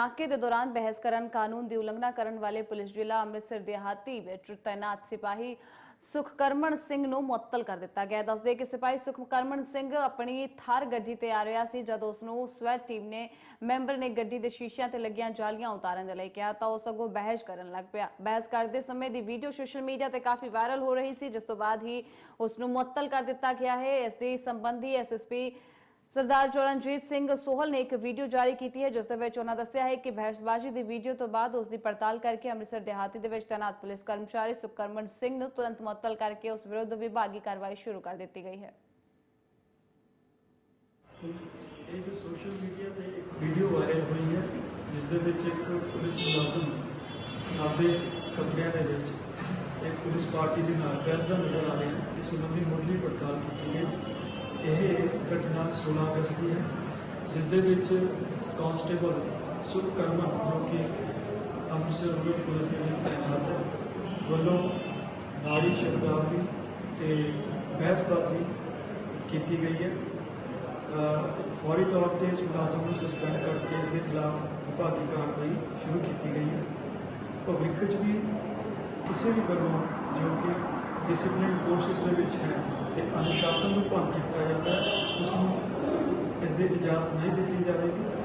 ਨਾਕੇ ਦੇ ਦੌਰਾਨ ਬਹਿਸ ਕਰਨ, ਕਾਨੂੰਨ ਦੀ ਉਲੰਘਣਾ ਕਰਨ ਵਾਲੇ ਪੁਲਿਸ ਜ਼ਿਲ੍ਹਾ ਅੰਮ੍ਰਿਤਸਰ ਦਿਹਾਤੀ ਵਿੱਚ ਤਾਇਨਾਤ ਸਿਪਾਹੀ ਸੁਖਕਰਮਨ ਸਿੰਘ ਨੂੰ ਮੁਅੱਤਲ ਕਰ ਦਿੱਤਾ ਗਿਆ। ਦੱਸਦੇ ਕਿ ਸਿਪਾਹੀ ਸੁਖਕਰਮਨ ਸਿੰਘ ਆਪਣੀ ਥਾਰ ਗੱਡੀ ਤੇ ਆ ਰਿਹਾ ਸੀ, ਜਦੋਂ ਉਸ ਨੂੰ ਸਵੈਟ ਟੀਮ ਨੇ ਮੈਂਬਰ ਨੇ ਗੱਡੀ ਦੇ ਸ਼ੀਸ਼ਿਆਂ ਤੇ ਲੱਗੀਆਂ ਜਾਲੀਆਂ ਉਤਾਰਨ ਦੇ ਲਈ ਕਿਹਾ, ਤਾਂ ਉਸ ਅੱਗੋਂ ਬਹਿਸ ਕਰਨ ਲੱਗ ਪਿਆ। ਬਹਿਸ ਕਰਦੇ ਸਮੇਂ ਦੀ ਵੀਡੀਓ ਸੋਸ਼ਲ ਮੀਡੀਆ ਤੇ ਕਾਫੀ ਵਾਇਰਲ ਹੋ ਰਹੀ ਸੀ, ਜਿਸ ਤੋਂ ਬਾਅਦ ਹੀ ਉਸ ਨੂੰ ਮੁਅੱਤਲ ਕਰ ਦਿੱਤਾ ਗਿਆ ਹੈ। ਇਸ ਦੇ ਸੰਬੰਧੀ ਐਸਐਸਪੀ ਸਰਦਾਰ ਚਰਨਜੀਤ ਸਿੰਘ ਸੋਹਲ ਨੇ ਇੱਕ ਵੀਡੀਓ ਜਾਰੀ ਕੀਤੀ ਹੈ ਜਿਸ ਦੇ ਵਿੱਚ ਉਹਨਾਂ ਦੱਸਿਆ ਹੈ ਕਿ ਬਹਿਸਬਾਜ਼ੀ ਦੀ ਵੀਡੀਓ ਤੋਂ ਬਾਅਦ ਉਸ ਦੀ ਪੜਤਾਲ ਕਰਕੇ ਅੰਮ੍ਰਿਤਸਰ ਦਿਹਾਤੀ ਦੇ ਵਿੱਚ ਤੈਨਾਤ ਪੁਲਿਸ ਕਰਮਚਾਰੀ ਸੁਖਕਰਮਨ ਸਿੰਘ ਨੂੰ ਤੁਰੰਤ ਮੁਅੱਤਲ ਕਰਕੇ ਉਸ ਵਿਰੁੱਧ ਵਿਭਾਗੀ ਕਾਰਵਾਈ ਸ਼ੁਰੂ ਕਰ ਦਿੱਤੀ ਗਈ ਹੈ ਇਹ ਜੋ ਸੋਸ਼ਲ ਮੀਡੀਆ ਤੇ ਇੱਕ ਵੀਡੀਓ ਵਾਇਰਲ ਹੋਈ ਹੈ ਜਿਸ ਦੇ ਵਿੱਚ ਇੱਕ ਪੁਲਿਸ ਮੁਲਾਜ਼ਮ ਸਾਦੇ ਕੱਪੜਿਆਂ ਦੇ ਵਿੱਚ ਇੱਕ ਪੁਲਿਸ ਪਾਰਟੀ ਦੇ ਨਾਲ ਬਹਿਸਦਾ ਨਜ਼ਰ ਆ ਰਿਹਾ ਹੈ ਇਸ ਸੰਬੰਧੀ ਮੁੱਢਲੀ ਪੜਤਾਲ ਕੀਤੀ ਗਈ ਇਹ ਘਟਨਾ 16 ਅਗਸਤ ਦੀ ਹੈ, ਜਿਸ ਦੇ ਵਿੱਚ ਕਾਂਸਟੇਬਲ ਸੁਖਕਰਮਨ ਜੋ ਕਿ ਅੰਮ੍ਰਿਤਸਰ ਰੂਰਲ ਪੁਲਿਸ ਦੇ ਵਿੱਚ ਤਾਇਨਾਤ ਹੈ, ਵੱਲੋਂ ਨਾਰੀ ਸ਼ਬਦਾਵਲੀ ਤੇ ਬਹਿਸਬਾਜ਼ੀ ਕੀਤੀ ਗਈ ਹੈ। ਫੌਰੀ ਤੌਰ ਤੇ ਇਸ ਮੁਲਾਜ਼ਮ ਨੂੰ ਸਸਪੈਂਡ ਕਰਕੇ ਇਸ ਦੇ ਖਿਲਾਫ ਵਿਭਾਗੀ ਕਾਰਵਾਈ ਸ਼ੁਰੂ ਕੀਤੀ ਗਈ ਹੈ। ਭਵਿੱਖ 'ਚ ਵੀ ਕਿਸੇ ਵੀ ਵੱਲੋਂ ਜੋ ਕਿ ਡਿਸਪਲਿਨ ਫੋਰਸਿਸ ਦੇ ਵਿੱਚ ਹੈ ਤੇ ਅਨੁਸ਼ਾਸਨ ਨੂੰ ਭੰਗ ਕੀਤਾ ਜਾਂਦਾ ਹੈ। ਉਸ ਨੂੰ ਇਸ ਦੀ ਇਜਾਜ਼ਤ ਨਹੀਂ ਦਿੱਤੀ ਜਾਵੇਗੀ ਜਾਵੇਗੀ।